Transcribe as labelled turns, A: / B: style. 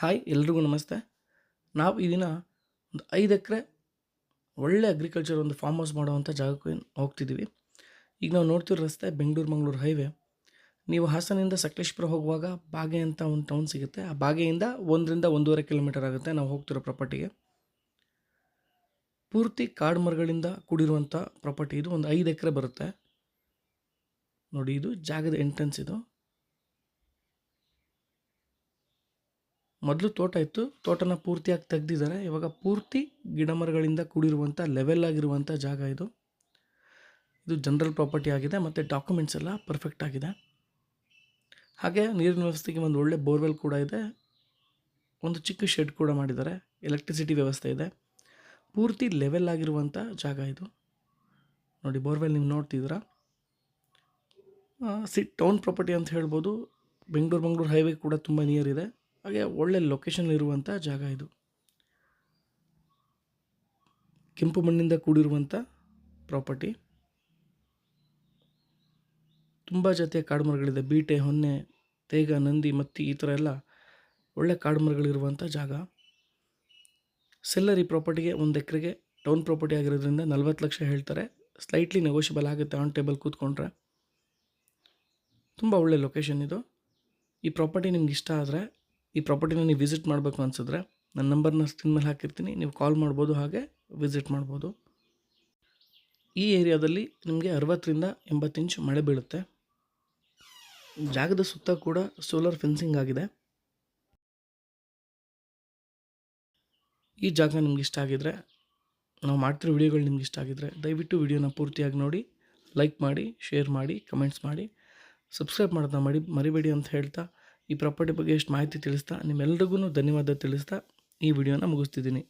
A: Hi, ಎಲ್ರಿಗೂ ನಮಸ್ತೆ. ನಾವು ಈ ದಿನ ಒಂದು ಐದು ಎಕರೆ ಒಳ್ಳೆ ಅಗ್ರಿಕಲ್ಚರ್ ಒಂದು ಫಾರ್ಮ್ ಹೌಸ್ ಮಾಡುವಂಥ ಜಾಗಕ್ಕೆ ಹೋಗ್ತಿದ್ದೀವಿ ಈಗ ನಾವು ನೋಡ್ತಿರೋ ರಸ್ತೆ ಬೆಂಗಳೂರು ಮಂಗಳೂರು ಹೈವೇ ನೀವು ಹಾಸನಿಂದ ಸಕಲೇಶ್ಪುರ ಹೋಗುವಾಗ ಬಾಗೆ ಅಂತ ಒಂದು ಟೌನ್ ಸಿಗುತ್ತೆ. ಆ ಬಾಗೆಯಿಂದ ಒಂದರಿಂದ ಒಂದೂವರೆ ಕಿಲೋಮೀಟರ್ ಆಗುತ್ತೆ ನಾವು ಹೋಗ್ತಿರೋ ಪ್ರಾಪರ್ಟಿಗೆ ಪೂರ್ತಿ ಕಾಡು ಮರಗಳಿಂದ ಕೂಡಿರುವಂಥ ಪ್ರಾಪರ್ಟಿ ಇದು. ಒಂದು ಐದು ಎಕರೆ ಬರುತ್ತೆ. ನೋಡಿ, ಇದು ಜಾಗದ ಎಂಟ್ರೆನ್ಸ್ ಇದು. ಮೊದಲು ತೋಟ ಇತ್ತು. ತೋಟನ ಪೂರ್ತಿಯಾಗಿ ತೆಗ್ದಿದ್ದಾರೆ. ಇವಾಗ ಪೂರ್ತಿ ಗಿಡ ಮರಗಳಿಂದ ಕೂಡಿರುವಂಥ ಲೆವೆಲ್ ಆಗಿರುವಂಥ ಜಾಗ ಇದು. ಇದು ಜನರಲ್ ಪ್ರಾಪರ್ಟಿ ಆಗಿದೆ ಮತ್ತು ಡಾಕ್ಯುಮೆಂಟ್ಸ್ ಎಲ್ಲ ಪರ್ಫೆಕ್ಟ್ ಆಗಿದೆ. ಹಾಗೆ ನೀರಿನ ವ್ಯವಸ್ಥೆಗೆ ಒಂದು ಒಳ್ಳೆ ಬೋರ್ವೆಲ್ ಕೂಡ ಇದೆ. ಒಂದು ಚಿಕ್ಕ ಶೆಡ್ ಕೂಡ ಮಾಡಿದ್ದಾರೆ. ಎಲೆಕ್ಟ್ರಿಸಿಟಿ ವ್ಯವಸ್ಥೆ ಇದೆ. ಪೂರ್ತಿ ಲೆವೆಲ್ ಆಗಿರುವಂಥ ಜಾಗ ಇದು. ನೋಡಿ ಬೋರ್ವೆಲ್ ನೀವು ನೋಡ್ತಿದ್ದೀರಾ? ಸಿ ಟೌನ್ ಪ್ರಾಪರ್ಟಿ ಅಂತ ಹೇಳ್ಬೋದು. ಬೆಂಗಳೂರು ಮಂಗ್ಳೂರು ಹೈವೇ ಕೂಡ ತುಂಬ ನಿಯರ್ ಇದೆ. ಹಾಗೆ ಒಳ್ಳೆ ಲೊಕೇಶನ್ ಇರುವಂಥ ಜಾಗ ಇದು. ಕೆಂಪು ಮಣ್ಣಿಂದ ಕೂಡಿರುವಂಥ ಪ್ರಾಪರ್ಟಿ ತುಂಬ ಜೊತೆ ಕಾಡುಮರಗಳಿದೆ. ಬೀಟೆ, ಹೊನ್ನೆ, ತೇಗ, ನಂದಿ, ಮತ್ತಿ ಈ ಥರ ಎಲ್ಲ ಒಳ್ಳೆ ಕಾಡುಮರಗಳಿರುವಂಥ ಜಾಗ. ಸೆಲ್ಲರ್ ಪ್ರಾಪರ್ಟಿಗೆ ಒಂದು ಎಕರೆಗೆ ಟೌನ್ ಪ್ರಾಪರ್ಟಿ ಆಗಿರೋದ್ರಿಂದ ನಲ್ವತ್ತು ಲಕ್ಷ ಹೇಳ್ತಾರೆ. ಸ್ಲೈಟ್ಲಿ ನೆಗೋಷಿಯಬಲ್ ಆಗುತ್ತೆ ಆನ್ ಟೇಬಲ್ ಕೂತ್ಕೊಂಡ್ರೆ. ತುಂಬ ಒಳ್ಳೆ ಲೊಕೇಶನ್ ಇದು. ಈ ಪ್ರಾಪರ್ಟಿ ನಿಮ್ಗೆ ಇಷ್ಟ ಆದರೆ ಈ ಪ್ರಾಪರ್ಟಿನ ನೀವು ವಿಸಿಟ್ ಮಾಡಬೇಕು ಅನಿಸಿದ್ರೆ ನನ್ನ ನಂಬರ್ನ ಸ್ಕ್ರೀನ್ ಮೇಲೆ ಹಾಕಿರ್ತೀನಿ. ನೀವು ಕಾಲ್ ಮಾಡ್ಬೋದು ಹಾಗೆ ವಿಸಿಟ್ ಮಾಡ್ಬೋದು. ಈ ಏರಿಯಾದಲ್ಲಿ ನಿಮಗೆ ಅರವತ್ತರಿಂದ ಎಂಬತ್ತು ಇಂಚ್ ಮಳೆ ಬೀಳುತ್ತೆ. ಜಾಗದ ಸುತ್ತ ಕೂಡ ಸೋಲಾರ್ ಫೆನ್ಸಿಂಗ್ ಆಗಿದೆ. ಈ ಜಾಗ ನಿಮ್ಗೆ ಇಷ್ಟ ಆಗಿದ್ರೆ, ನಾವು ಮಾಡ್ತಿರೋ ವಿಡಿಯೋಗಳು ನಿಮ್ಗೆ ಇಷ್ಟ ಆಗಿದ್ರೆ ದಯವಿಟ್ಟು ವಿಡಿಯೋನ ಪೂರ್ತಿಯಾಗಿ ನೋಡಿ, ಲೈಕ್ ಮಾಡಿ, ಶೇರ್ ಮಾಡಿ, ಕಮೆಂಟ್ಸ್ ಮಾಡಿ. ಸಬ್ಸ್ಕ್ರೈಬ್ ಮಾಡೋದನ್ನ ಮಾಡಿ ಮರಿಬೇಡಿ ಅಂತ ಹೇಳ್ತಾ ಈ ಪ್ರಾಪರ್ಟಿ ಬಗ್ಗೆ ಎಷ್ಟು ಮಾಹಿತಿ ತಿಳಿಸ್ತಾ ನಿಮ್ಮೆಲ್ರಿಗೂ ಧನ್ಯವಾದ ತಿಳಿಸ್ತಾ ಈ ವಿಡಿಯೋನ ಮುಗಿಸ್ತಿದ್ದೀನಿ.